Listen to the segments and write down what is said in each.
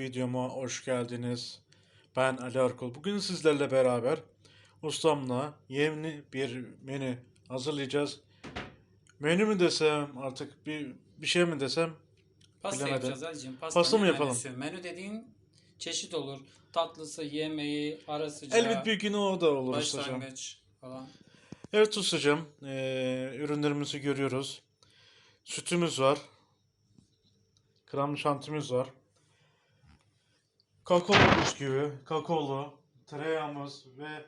videoma hoş geldiniz. Ben Ali Arkol. Bugün sizlerle beraber ustamla yeni bir menü hazırlayacağız. Menü mü desem artık bir bir şey mi desem Pasta Bilemedim. yapacağız Ali'cim. Pasta, Pasta mı yapalım? Menüsü? Menü dediğin çeşit olur. Tatlısı, yemeği, ara sıcağı, elbet bir gün o da olur başlangıç falan. Evet ustacığım eee, ürünlerimizi görüyoruz. Sütümüz var. Krem şantimiz var. Kakao bisküvi, kakaolu, tereyağımız ve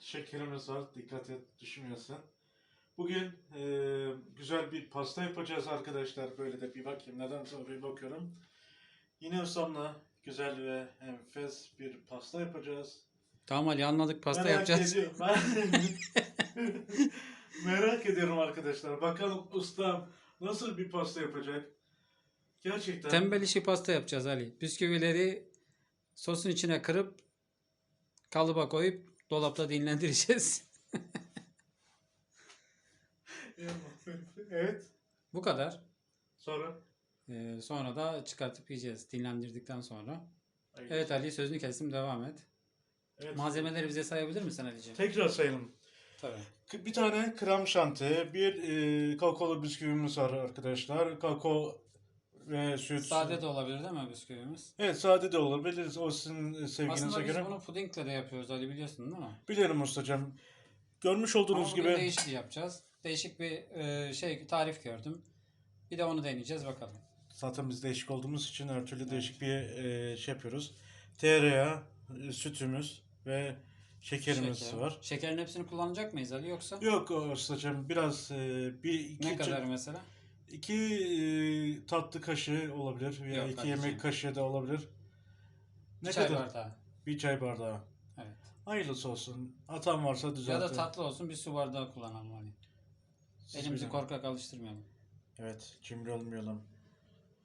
şekerimiz var. Dikkat et düşmeyesin. Bugün eee, güzel bir pasta yapacağız arkadaşlar. Böyle de bir bakayım. Neden sonra bir bakıyorum. Yine ustamla güzel ve enfes bir pasta yapacağız. Tamam Ali anladık pasta Merak yapacağız. ediyorum. Merak ediyorum arkadaşlar. Bakalım ustam nasıl bir pasta yapacak? Gerçekten. Tembel işi pasta yapacağız Ali. Bisküvileri sosun içine kırıp kalıba koyup dolapta dinlendireceğiz. evet. Bu kadar. Sonra. Ee, sonra da çıkartıp yiyeceğiz dinlendirdikten sonra. Evet Ali sözünü kestim devam et. Evet. Malzemeleri bize sayabilir misin Ali'ciğim? Tekrar sayalım. Tabii. Bir tane krem şanti, bir e, kakaolu bisküvimiz var arkadaşlar. Kakao ve süt. Sade de olabilir değil mi bisküvimiz? Evet sade de olabilir. O sizin sevginize Aslında biz bunu pudingle de yapıyoruz Ali biliyorsun değil mi? Bilirim ustacığım. Görmüş Ama olduğunuz bugün gibi. değişik yapacağız. Değişik bir e, şey tarif gördüm. Bir de onu deneyeceğiz bakalım. Zaten biz değişik olduğumuz için her türlü değişik bir e, şey yapıyoruz. Tereyağı, e, sütümüz ve şekerimiz Şeker. var. Şekerin hepsini kullanacak mıyız Ali yoksa? Yok ustacığım biraz e, bir iki, ne kadar mesela? İki e, tatlı kaşığı olabilir veya Yok, iki kardeşim. yemek kaşığı da olabilir. Ne çay kadar? bardağı. Bir çay bardağı. Evet. Hayırlısı olsun. Atan varsa düzeltin. Ya da tatlı olsun bir su bardağı kullanalım Ali. Siz Elimizi bilin. korkak alıştırmayalım. Evet, cimri olmayalım.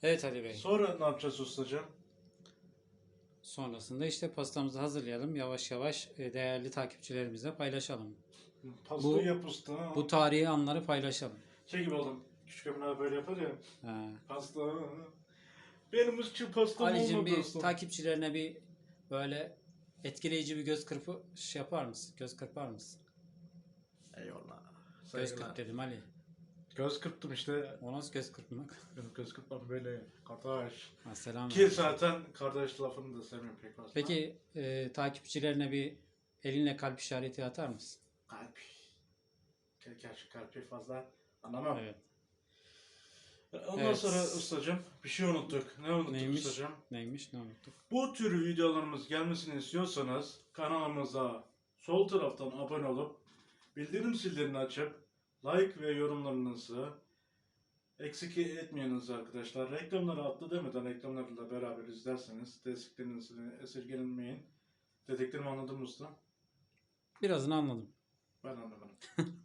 Evet Ali Bey. Sonra ne yapacağız ustacığım? Sonrasında işte pastamızı hazırlayalım. Yavaş yavaş e, değerli takipçilerimizle paylaşalım. Pasta Bu- yap usta. Bu tarihi anları paylaşalım. Şey gibi oldum. Küçük Emine abi böyle yapar ya. Ha. Pasta. Benim için pastam Ali'cim olmadı bir usta. takipçilerine bir böyle etkileyici bir göz kırpı şey yapar mısın? Göz kırpar mısın? Eyvallah. Göz Saygılar. kırp dedim Ali. Göz kırptım işte. O nasıl göz kırpmak? Benim göz kırpmam böyle kardeş. Ha, selam. Ki zaten kardeş lafını da sevmiyorum pek fazla. Peki e, takipçilerine bir elinle kalp işareti atar mısın? Kalp. Gerçi kalpi fazla anlamam. Evet. Ondan Evet. sonra ustacığım bir şey unuttuk. Ne unuttuk Neymiş? ustacığım? Neymiş ne unuttuk? Bu tür videolarımız gelmesini istiyorsanız kanalımıza sol taraftan abone olup bildirim zillerini açıp like ve yorumlarınızı eksik etmeyiniz arkadaşlar. Reklamları atlı demeden reklamlarla beraber izlerseniz desteklerinizi esirgenmeyin. Dediklerimi anladın mı usta? Birazını anladım. Ben anlamadım.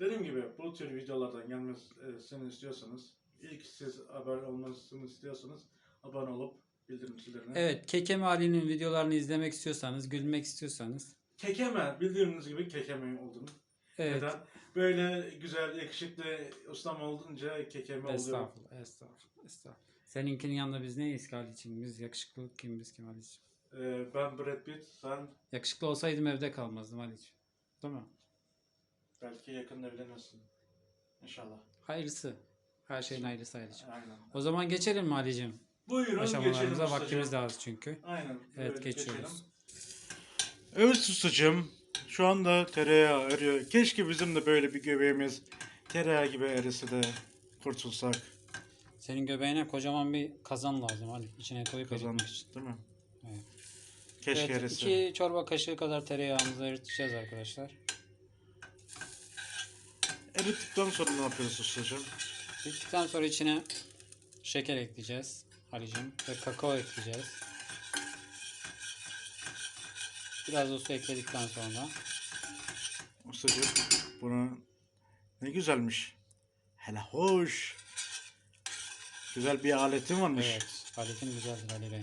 Dediğim gibi bu tür videolardan gelmesini istiyorsanız ilk siz haber olmasını istiyorsanız abone olup bildirim zillerini Evet, Kekeme Ali'nin videolarını izlemek istiyorsanız, gülmek istiyorsanız Kekeme bildiğiniz gibi kekeme oldum. evet. Neden? Böyle güzel yakışıklı ustam olunca kekeme oluyor. Estağfurullah, estağfurullah, estağfurullah. Seninkinin yanında biz neyiz ki Ali'ciğim? Biz yakışıklı kim biz kim Ali'ciğim? Ee, ben Brad Pitt, sen Yakışıklı olsaydım evde kalmazdım Ali'ciğim. Değil mi? Belki yakında evlenirsin. İnşallah. Hayırlısı. Her şeyin hayırlısı Ali'ciğim. Aynen. O zaman geçelim mi Ali'ciğim? Buyurun geçelim Aşamalarımıza ustacığım. vaktimiz de az çünkü. Aynen. Evet böyle geçiyoruz. geçelim. Evet ustacığım. Şu anda tereyağı eriyor. Keşke bizim de böyle bir göbeğimiz tereyağı gibi erisi de kurtulsak. Senin göbeğine kocaman bir kazan lazım Ali. İçine koyup Kazan eritmek için. değil mi? Evet. Keşke Evet, erisi. iki çorba kaşığı kadar tereyağımızı eriteceğiz arkadaşlar. Erittikten sonra ne yapıyoruz ustacığım? Bittikten sonra içine şeker ekleyeceğiz Ali'cim ve kakao ekleyeceğiz. Biraz da su ekledikten sonra Ustacığım bunu ne güzelmiş. Hele hoş. Güzel bir aletin varmış. evet aletin güzeldir Ali Bey.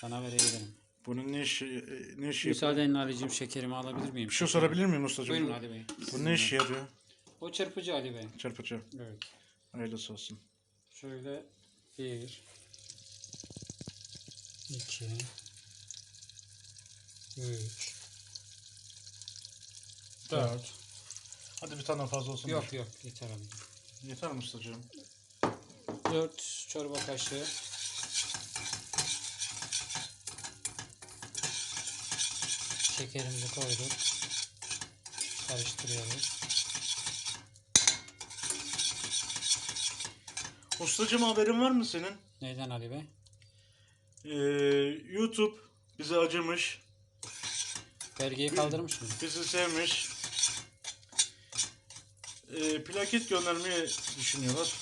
Sana verebilirim. Bunun ne işi, ne işi? Müsaadenle Ali'cim şekerimi alabilir miyim? Bir şey sorabilir miyim ustacığım? Buyurun Ali Bey. Bu ne işe yarıyor? O çırpıcı Ali Bey. Çarpıcı. Evet. Hayırlısı olsun. Şöyle bir, iki, üç, dört. Hadi bir tane fazla olsun. Yok yok yeter abi. Yeter mi ustacığım? Dört çorba kaşığı şekerimizi koyduk. Karıştırıyoruz. Ustacığım haberin var mı senin? Neyden Ali Bey? Ee, YouTube bizi acımış, Vergiyi kaldırmış mı? bizi sevmiş. Ee, plaket göndermeyi düşünüyorlar.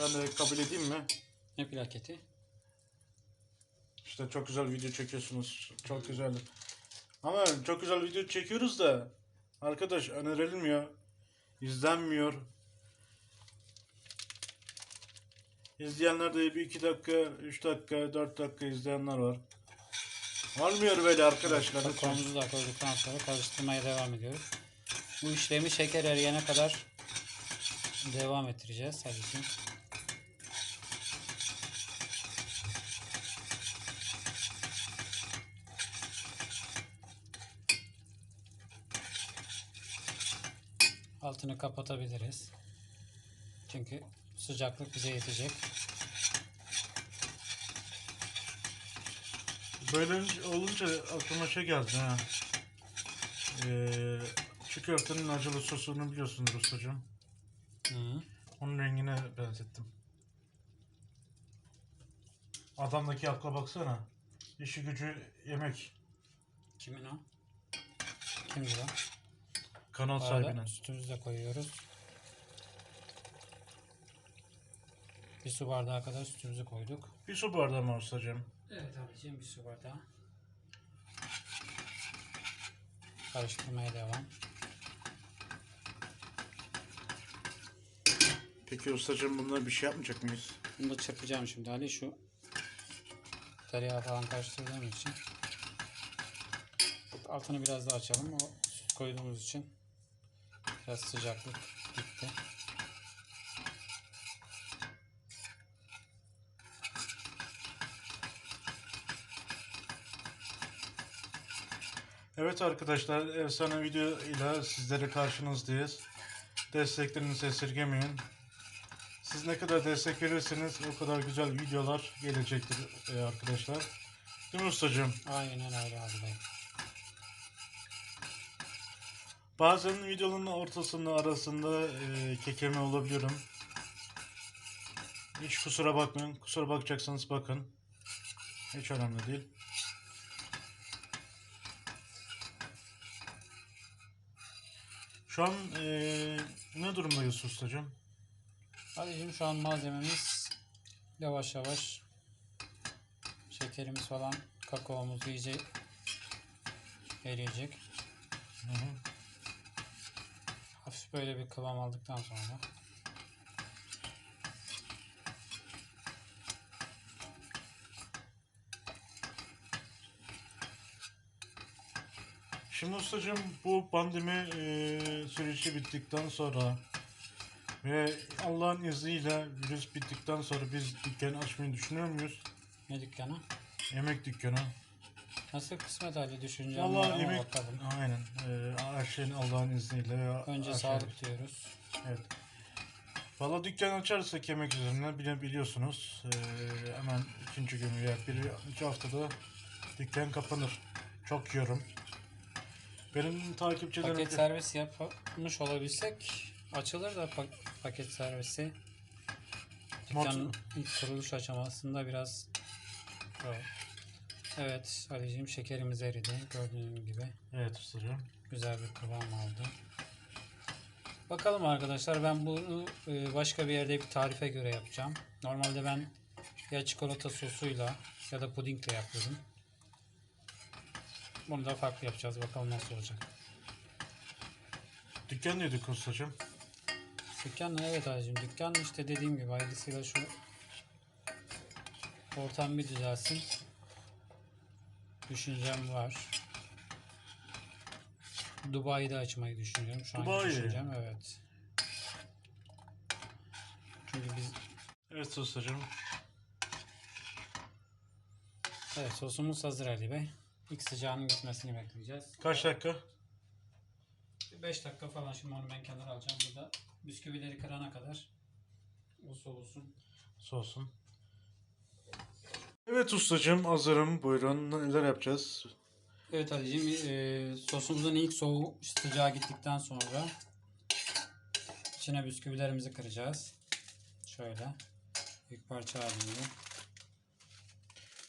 Ben de kabul edeyim mi? Ne plaketi? İşte çok güzel video çekiyorsunuz. Çok güzel. Ama çok güzel video çekiyoruz da arkadaş önerilmiyor. izlenmiyor. İzleyenler de bir iki dakika, üç dakika, dört dakika izleyenler var. Olmuyor böyle arkadaşlar. lütfen. Kakaomuzu da koyduktan sonra karıştırmaya devam ediyoruz. Bu işlemi şeker eriyene kadar devam ettireceğiz. Hadi şimdi. Altını kapatabiliriz. Çünkü sıcaklık bize yetecek. Böyle olunca aklıma şey geldi ha. Ee, çiğ köftenin acılı sosunu biliyorsunuz ustacığım. Hı. Onun rengine benzettim. Adamdaki akla baksana. İşi gücü yemek. Kimin o? Kimdi o? Kanal arada sahibinin. sütümüzü de koyuyoruz. Bir su bardağı kadar sütümüzü koyduk. Bir su bardağı mı ustacığım? Evet abicim bir su bardağı. Karıştırmaya devam. Peki ustacığım bunlara bir şey yapmayacak mıyız? Bunu da çırpacağım şimdi Ali şu tereyağı falan karıştırdığım için. Altını biraz daha açalım. O süt koyduğumuz için biraz sıcaklık gitti. Evet arkadaşlar efsane video ile sizlere karşınızdayız. Desteklerinizi esirgemeyin. Siz ne kadar destek verirseniz o kadar güzel videolar gelecektir e, arkadaşlar. Değil mi ustacığım? Aynen öyle abi. Bazen videonun ortasında arasında e, kekeme olabiliyorum. Hiç kusura bakmayın. Kusura bakacaksanız bakın. Hiç önemli değil. Şu an e, ne durumdayız ustacığım? Abicim şu an malzememiz yavaş yavaş şekerimiz falan kakaomuz iyice eriyecek. Hı hı. Hafif böyle bir kıvam aldıktan sonra Şimdi ustacığım bu pandemi e, süreci bittikten sonra ve Allah'ın izniyle virüs bittikten sonra biz dükkan açmayı düşünüyor muyuz? ne dükkanı? Yemek dükkanı. Nasıl kısmet Ali düşüncem var Vallahi ama yemek bakalım. aynen e, her şeyin Allah'ın izniyle Önce her şey- sağlık diyoruz. Evet. Valla dükkan açarsak yemek üzerine bile biliyorsunuz e, hemen ikinci günü ya bir iki haftada dükkan kapanır. Çok yiyorum. Benim takipçilerim Paket servis yapmış olabilsek açılır da pak- paket servisi dükkanın ilk kuruluş aşamasında biraz. Evet Ali'ciğim şekerimiz eridi gördüğün gibi Evet ustacığım. güzel bir kıvam aldı. Bakalım arkadaşlar ben bunu e, başka bir yerde bir tarife göre yapacağım. Normalde ben ya çikolata sosuyla ya da pudingle yapıyordum. Bunu da farklı yapacağız. Bakalım nasıl olacak. Dükkan dedik ustacığım. Dükkan evet abicim. Dükkan işte dediğim gibi hayırlısıyla şu ortam bir düzelsin. Düşüncem var. Dubai'de açmayı düşünüyorum. Şu an Dubai. düşüncem evet. Çünkü biz Evet ustacığım. Evet sosumuz hazır Ali Bey. İlk sıcağının gitmesini bekleyeceğiz. Kaç dakika? 5 dakika falan şimdi onu ben kenara alacağım. Burada bisküvileri kırana kadar o soğusun. Soğusun. Evet ustacığım hazırım. Buyurun neler yapacağız? Evet Ali'ciğim e, sosumuzun ilk soğuğu sıcağı gittikten sonra içine bisküvilerimizi kıracağız. Şöyle büyük parça halinde.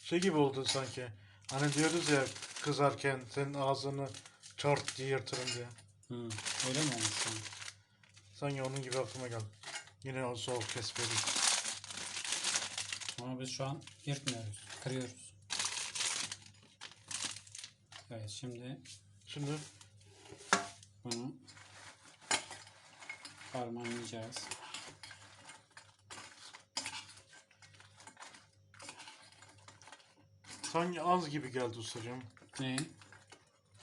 Şey gibi oldu sanki. Hani diyoruz ya kızarken senin ağzını çart diye yırtırım diye. Hı, öyle mi olmuş an? Sanki onun gibi aklıma geldi. Yine o soğuk kesmeli. Ama biz şu an yırtmıyoruz. Kırıyoruz. Evet şimdi Şimdi bunu harmanlayacağız. Sanki az gibi geldi ustacığım Ne?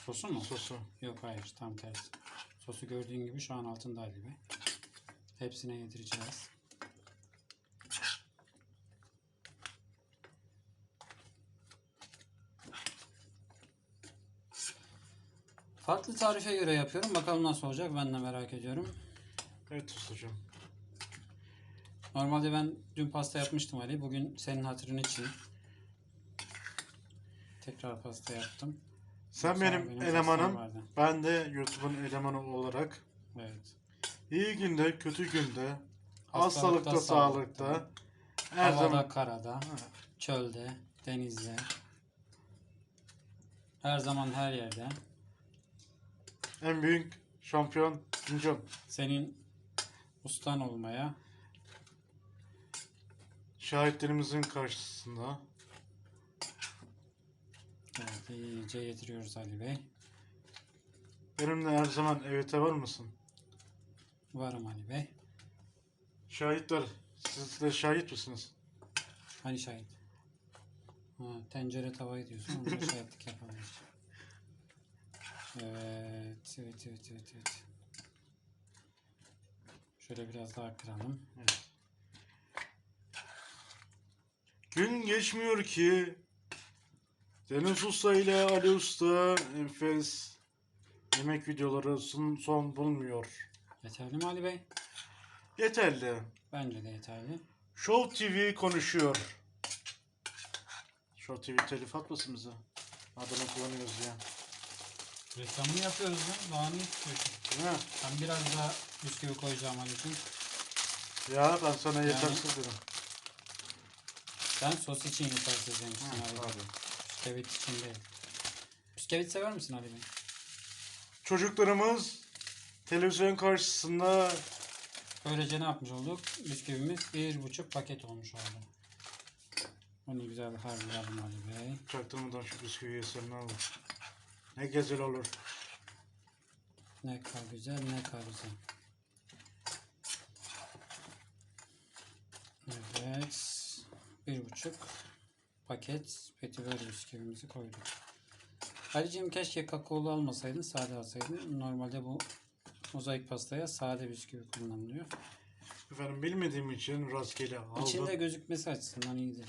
Sosu mu? sosu. Yok hayır tam tersi. Sosu gördüğün gibi şu an altında Bey. Hepsine yedireceğiz. Farklı tarife göre yapıyorum. Bakalım nasıl olacak ben de merak ediyorum. Evet ustacığım. Normalde ben dün pasta yapmıştım Ali. Bugün senin hatırın için tekrar pasta yaptım. Sen benim, benim elemanım. vardı. Ben de YouTube'un elemanı olarak Evet. iyi günde, kötü günde, Hastalıkta, hastalıkta, sağlıkta, sağlıkta, her Havada, zaman karada, çölde, denizde. Her zaman her yerde. en büyük şampiyon Cincon. Senin ustan olmaya Şahitlerimizin karşısında. Evet, iyice yediriyoruz Ali Bey. Benimle her zaman evete var mısın? Varım Ali Bey. Şahitler, siz de şahit misiniz? Hani şahit? Ha, tencere tavayı diyorsun. Onda şahitlik yapamayız. Evet, evet, evet, evet, evet. Şöyle biraz daha kıralım. Gün geçmiyor ki Deniz Usta ile Ali Usta enfes yemek videoları son, son bulmuyor. Yeterli mi Ali Bey? Yeterli. Bence de yeterli. Show TV konuşuyor. Show TV telif atmasın bize. Adını kullanıyoruz ya. Reklamını yapıyoruz ya. Daha ne istiyorsun? Mi? Ben biraz daha bisküvi koyacağım Ali'cim. Ya ben sana yetersiz dedim. Ben sos için yetersiz Ali Bey. pardon. Bisküvit için değil. Bisküvit sever misin Ali Bey? Çocuklarımız televizyon karşısında Böylece ne yapmış olduk? Bisküvimiz bir buçuk paket olmuş oldu. Onu güzel harlayalım Ali Bey. çaktırmadan şu bisküvi yesinler alın. Ne güzel olur. Ne kadar güzel ne kadar güzel. Evet. Bir buçuk paket petibör bisküvimizi koyduk. Ali'cim keşke kakaolu almasaydın sade alsaydın. Normalde bu mozaik pastaya sade bisküvi kullanılıyor. Efendim bilmediğim için rastgele aldım. İçinde gözükmesi açısından iyidir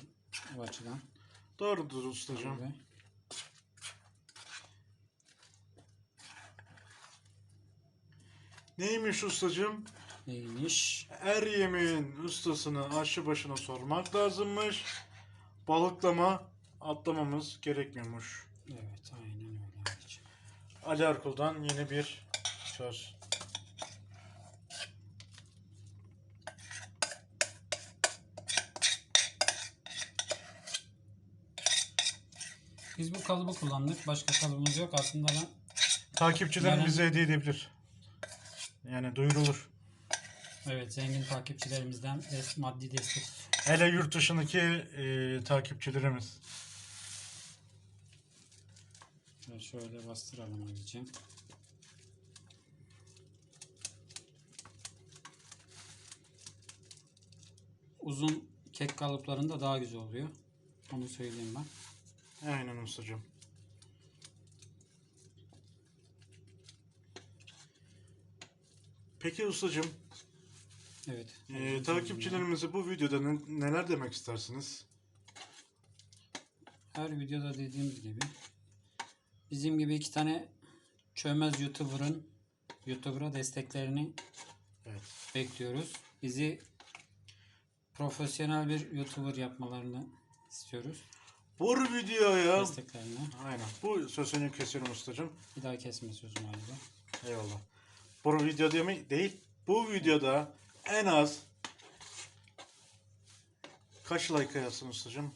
bu açıdan. Doğrudur ustacığım. Tabii. Neymiş ustacığım? Neymiş? Her yemeğin ustasını aşçı başına sormak lazımmış. Balıklama atlamamız gerekmiyormuş. Evet aynen öyle. Ali Arkul'dan yeni bir söz. Biz bu kalıbı kullandık. Başka kalıbımız yok. Aslında ben Takipçilerim Yani- bize hediye edebilir. Yani duyurulur. evet zengin takipçilerimizden des- maddi destek. Hele yurt dışındaki e, takipçilerimiz. Şöyle, bastıralım Ali'cim. Uzun kek kalıplarında daha güzel oluyor. Onu söyleyeyim ben. Aynen ustacığım. Peki ustacığım Evet. Ee, takipçilerimize bu videoda ne- neler demek istersiniz? Her videoda dediğimiz gibi bizim gibi iki tane çömez YouTuber'ın YouTuber'a desteklerini Evet. bekliyoruz. Bizi profesyonel bir YouTuber yapmalarını istiyoruz. Bu videoya Desteklerini. Aynen. Bu sözünü kesiyorum ustacığım. Bir daha kesme sözüm ayrıca. Eyvallah. Bu video değil? Değil. Bu videoda en az kaç like yazsın ustacığım?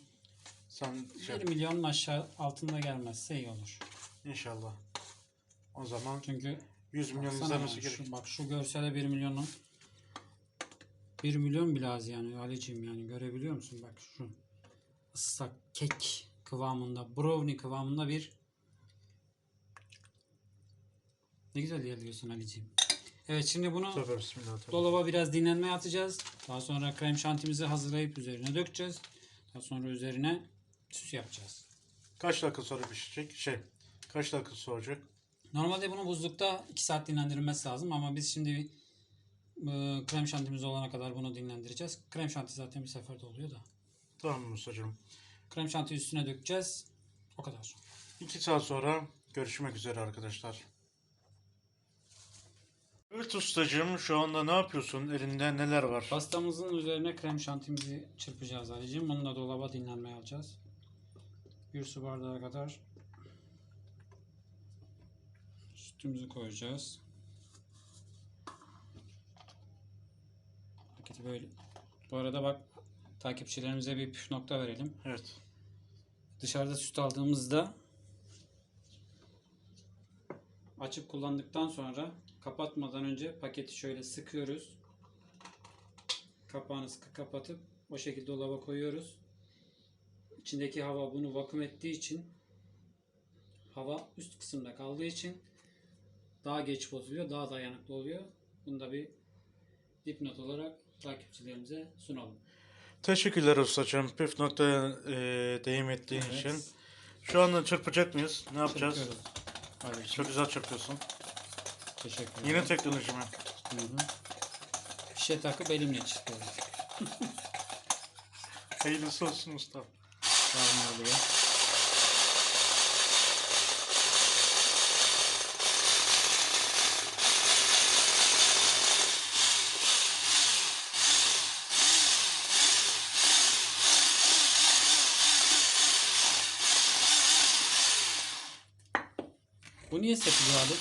Sen şey, 1 milyonun aşağı altında gelmezse iyi olur. inşallah. O zaman Çünkü 100 milyon baksana izlemesi yani gerek. şu, bak şu görsele 1 milyonun 1 milyon bile az yani Ali'ciğim yani görebiliyor musun? Bak şu ıslak kek kıvamında brownie kıvamında bir ne güzel yerliyorsun Ali'ciğim. Evet şimdi bunu Tövbe bismillah. tövbe. dolaba biraz dinlenmeye atacağız. Daha sonra krem şantimizi hazırlayıp üzerine dökeceğiz. Daha sonra üzerine süs yapacağız. Kaç dakika sonra pişecek? Şey, kaç dakika soğuyacak? Normalde bunu buzlukta 2 saat dinlendirilmesi lazım ama biz şimdi e, krem şantimiz olana kadar bunu dinlendireceğiz. Krem şanti zaten bir seferde oluyor da. Tamam ustacığım. Krem şanti üstüne dökeceğiz. O kadar. 2 saat sonra görüşmek üzere arkadaşlar. Evet ustacığım şu anda ne yapıyorsun? Elinde neler var? Pastamızın üzerine krem şantimizi çırpacağız Ali'ciğim. Bunu da dolaba dinlenmeye alacağız. Bir su bardağı kadar sütümüzü koyacağız. Paketi böyle. Bu arada bak takipçilerimize bir püf nokta verelim. Evet. Dışarıda süt aldığımızda açıp kullandıktan sonra kapatmadan önce paketi şöyle sıkıyoruz. Kapağını sıkı kapatıp o şekilde dolaba koyuyoruz. İçindeki hava bunu vakum ettiği için hava üst kısımda kaldığı için daha geç bozuluyor, daha dayanıklı oluyor. Bunu da bir dipnot olarak takipçilerimize sunalım. Teşekkürler ustacığım. Püf noktaya e, değim ettiğin Evet. için. Şu anda çırpacak mıyız? Ne yapacağız? Çok güzel çırpıyorsun. Teşekkür ederim. Yine teknoloji mi? Hı hı. Fişe takıp elimle çiziyorum. Hayırlısı olsun usta. Yarın oluyor. Bu niye sepiliyor abi?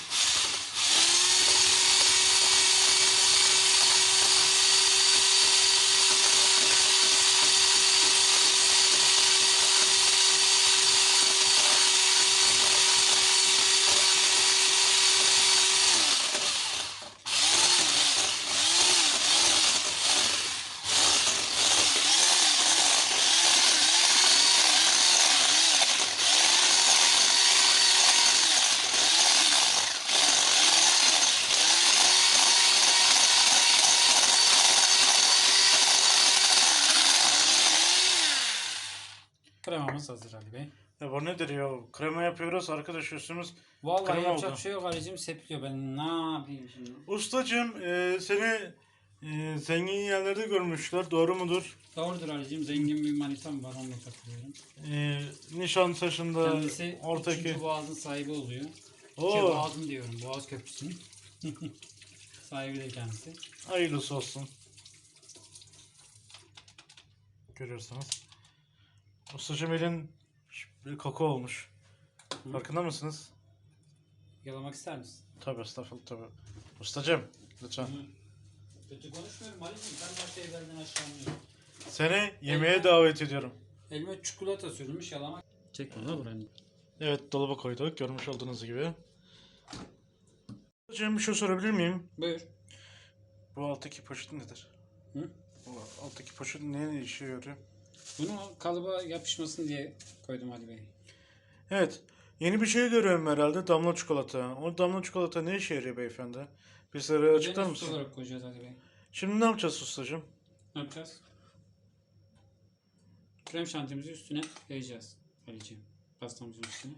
Kremamız hazır Ali Bey. Ya bu nedir ya? Krema yapıyoruz arkadaş üstümüz. Vallahi Krema yapacak oldu. şey yok Ali'cim sepiliyor. Ben ne yapayım şimdi? Ustacığım e, seni e, zengin yerlerde görmüşler. Doğru mudur? Doğrudur Ali'cim. Zengin bir manitam var. Onunla takılıyorum. E, Nişantaşı'nda Kendisi ortaki... üçüncü boğazın sahibi oluyor. Oo, boğazın diyorum. Boğaz köprüsünün. sahibi de kendisi. hayırlısı olsun. Görüyorsunuz. Ustacığım elin bir koku olmuş. Hı. Farkında mısınız? Yalamak ister misin? Tabii estağfurullah tabii. Ustacığım lütfen. Kötü konuşmuyorum Ali'cim. Ben başka evlerden aşağımıyorum. Seni yemeğe Elma- davet ediyorum. Elime çikolata sürülmüş yalamak. Çekme la buranı. Evet dolaba koyduk görmüş olduğunuz gibi. Ustacığım bir şey sorabilir miyim? Buyur. Bu alttaki poşet nedir? Hı? Bu alttaki poşet ne işe yarıyor? Bunu kalıba yapışmasın diye koydum Ali Bey. Evet. Yeni bir şey görüyorum herhalde. Damla çikolata. O damla çikolata ne işe yarıyor beyefendi? Bizlere açıklar mısın? olarak koyacağız Ali Bey. Şimdi ne yapacağız ustacığım? Ne yapacağız? Krem şantimizi üstüne yayacağız Ali'ciğim. Pastamızın üstüne.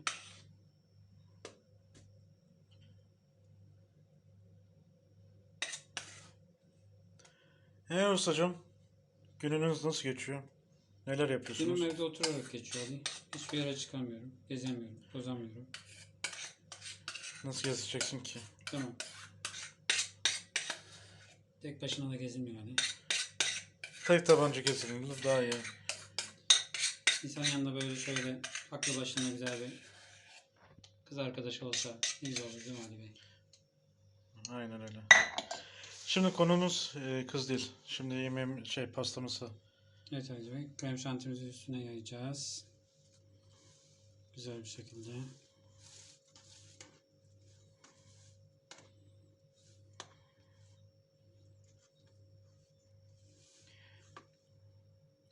He ustacığım. Gününüz nasıl geçiyor? Neler yapıyorsunuz? Benim evde oturarak geçiyor Ali. Hiçbir yere çıkamıyorum. Gezemiyorum. Tozamıyorum. Nasıl gezeceksin ki? Tamam. Tek başına da gezilmiyor Ali. Tek tabanca gezilir daha iyi. İnsan yanında böyle şöyle aklı başında güzel bir kız arkadaş olsa güzel olur değil mi Ali Bey? Aynen öyle. Şimdi konumuz e, kız değil. Şimdi yemeğim şey pastamızı. Evet Ali Bey. Krem şantimizi üstüne yayacağız. Güzel bir şekilde.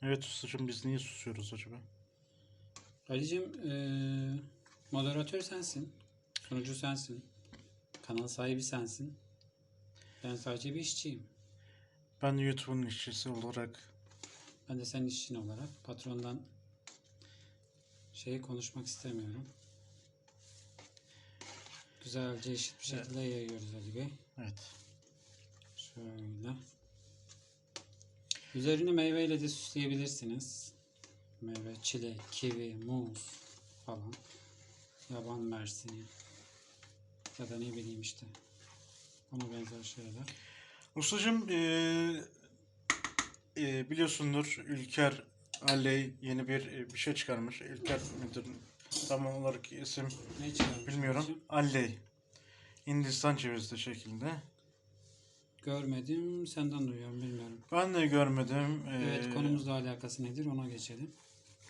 Evet ustacığım biz niye susuyoruz acaba? Ali'cim eee, moderatör sensin. Sunucu sensin. Kanal sahibi sensin. Ben sadece bir işçiyim. Ben YouTube'un işçisi olarak Ben de senin işçin olarak patrondan şeyi konuşmak istemiyorum. Güzelce eşit bir şekilde yayıyoruz Ali Bey. evet. Şöyle. Üzerini meyveyle de süsleyebilirsiniz. Meyve, çilek, kivi, muz falan. Yaban mersini. Ya da ne bileyim işte. Ona benzer şeyler. Ustacığım e, e, biliyorsundur Ülker Alley yeni bir e, bir şey çıkarmış. Ülker müdür tam olarak isim Ne çıkarmış bilmiyorum. Alley. Hindistan cevizi şeklinde. Görmedim. Senden duyuyorum. Bilmiyorum. Ben de görmedim. E, Evet konumuzla alakası nedir? Ona geçelim.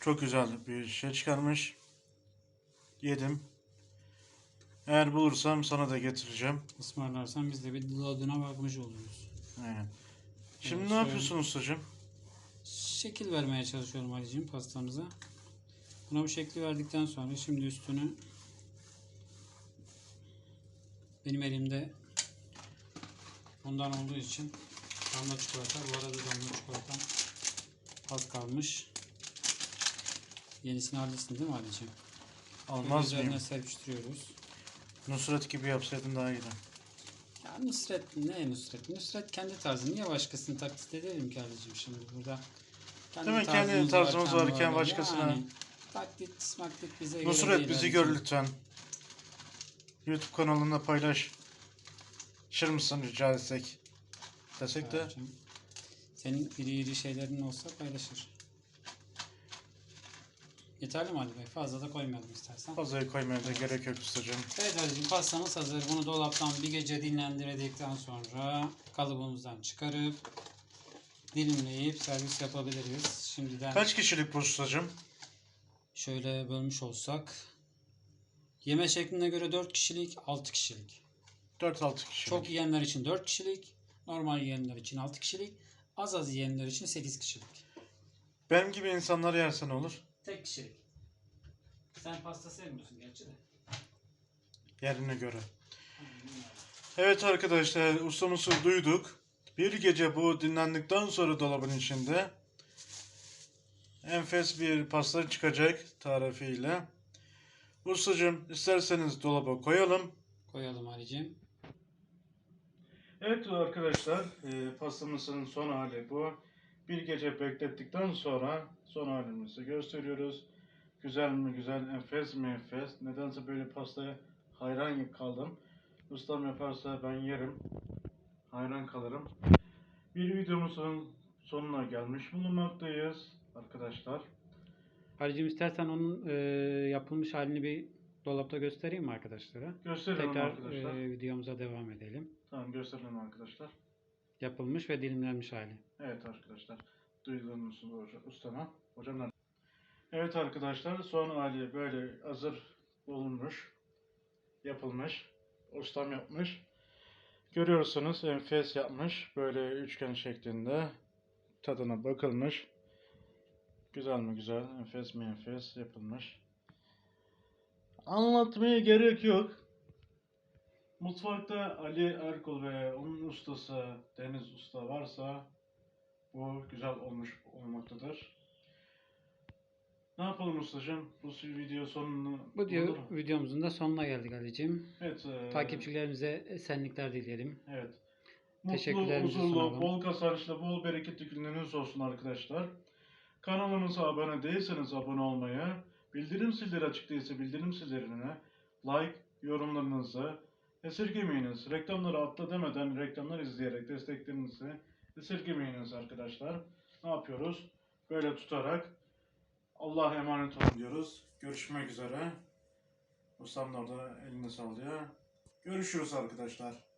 Çok güzel bir şey çıkarmış. Yedim. Eğer bulursam sana da getireceğim. Ismarlarsan biz de bir tadına bakmış oluruz. Aynen. Şimdi Evet, ne yapıyorsun ustacığım? Şekil vermeye çalışıyorum Ali'ciğim pastamıza. Buna bu şekli verdikten sonra şimdi üstünü benim elimde bundan olduğu için damla çikolata. Bu arada damla çikolatam az kalmış. Yenisini alırsın değil mi Ali'ciğim? Almaz üzerine mıyım? serpiştiriyoruz. Nusret gibi yapsaydın daha iyiydi. Nusret ne Nusret? Nusret kendi tarzı. Niye başkasını taklit edelim ki şimdi burada? Değil mi? Kendi tarzımız varken böyle başkasına- Yani, taklit maklit bize göre Nusret değil bizi gör lütfen. YouTube kanalında paylaş. Şır mısın rica etsek? Desek de. Senin iri iri şeylerin olsa paylaşır. Yeterli mi Ali Bey? Fazla da koymayalım istersen. fazla koymaya da gerek yok ustacığım. Evet Ali'ciğim pastamız hazır. Bunu dolaptan bir gece dinlendirdikten sonra kalıbımızdan çıkarıp dilimleyip servis yapabiliriz. Şimdiden Kaç kişilik bu ustacığım? şöyle bölmüş olsak yeme şekline göre 4 kişilik 6 kişilik. 4-6 kişilik. Çok yiyenler için 4 kişilik, normal yiyenler için 6 kişilik, az az yiyenler için 8 kişilik. Benim gibi insanlar yerse ne olur? Tek kişilik. Sen pasta sevmiyorsun gerçi de. Yerine göre. Evet arkadaşlar ustamızı duyduk. Bir gece bu dinlendikten sonra dolabın içinde enfes bir pasta çıkacak tarifiyle. Ustacığım isterseniz dolaba koyalım. Koyalım Ali'ciğim. Evet arkadaşlar e, pastamızın son hali bu. Bir gece beklettikten sonra son halimizi gösteriyoruz. Güzel mi güzel, enfes mi enfes. Nedense böyle pastaya hayran kaldım. Ustam yaparsa ben yerim. Hayran kalırım. Bir videomuzun sonuna gelmiş bulunmaktayız arkadaşlar. Ali'ciğim istersen onun e, yapılmış halini bir dolapta göstereyim mi arkadaşlara? Gösterelim Tekrar arkadaşlar. e, videomuza devam edelim. Tamam gösterelim arkadaşlar. Yapılmış ve dilimlenmiş hali. Evet arkadaşlar. Duydunuz mu hocam, ustama. Hocam? Evet arkadaşlar son hali böyle hazır bulunmuş. Yapılmış. Ustam yapmış. Görüyorsunuz enfes yapmış. Böyle üçgen şeklinde. Tadına bakılmış. Güzel mi güzel, enfes mi enfes yapılmış. Anlatmaya gerek yok. Mutfakta Ali Erkul ve onun ustası Deniz Usta varsa bu güzel olmuş olmaktadır. Ne yapalım ustacığım? Bu video sonunu Bu diyor, mu? videomuzun da sonuna geldik Ali'ciğim. Evet. e, Takipçilerimize esenlikler dileyelim. Evet. Mutlu, huzurlu, bol kazançlı, bol bereketli günleriniz olsun arkadaşlar. Kanalımıza abone değilseniz abone olmayı, bildirim zilleri açık değilse bildirim zillerine like, yorumlarınızı esirgemeyiniz. Reklamları atla demeden reklamlar izleyerek desteklerinizi esirgemeyiniz arkadaşlar. Ne yapıyoruz? Böyle tutarak Allah'a emanet olun diyoruz. Görüşmek üzere. Ustam da orada elini sallıyor. Görüşürüz arkadaşlar.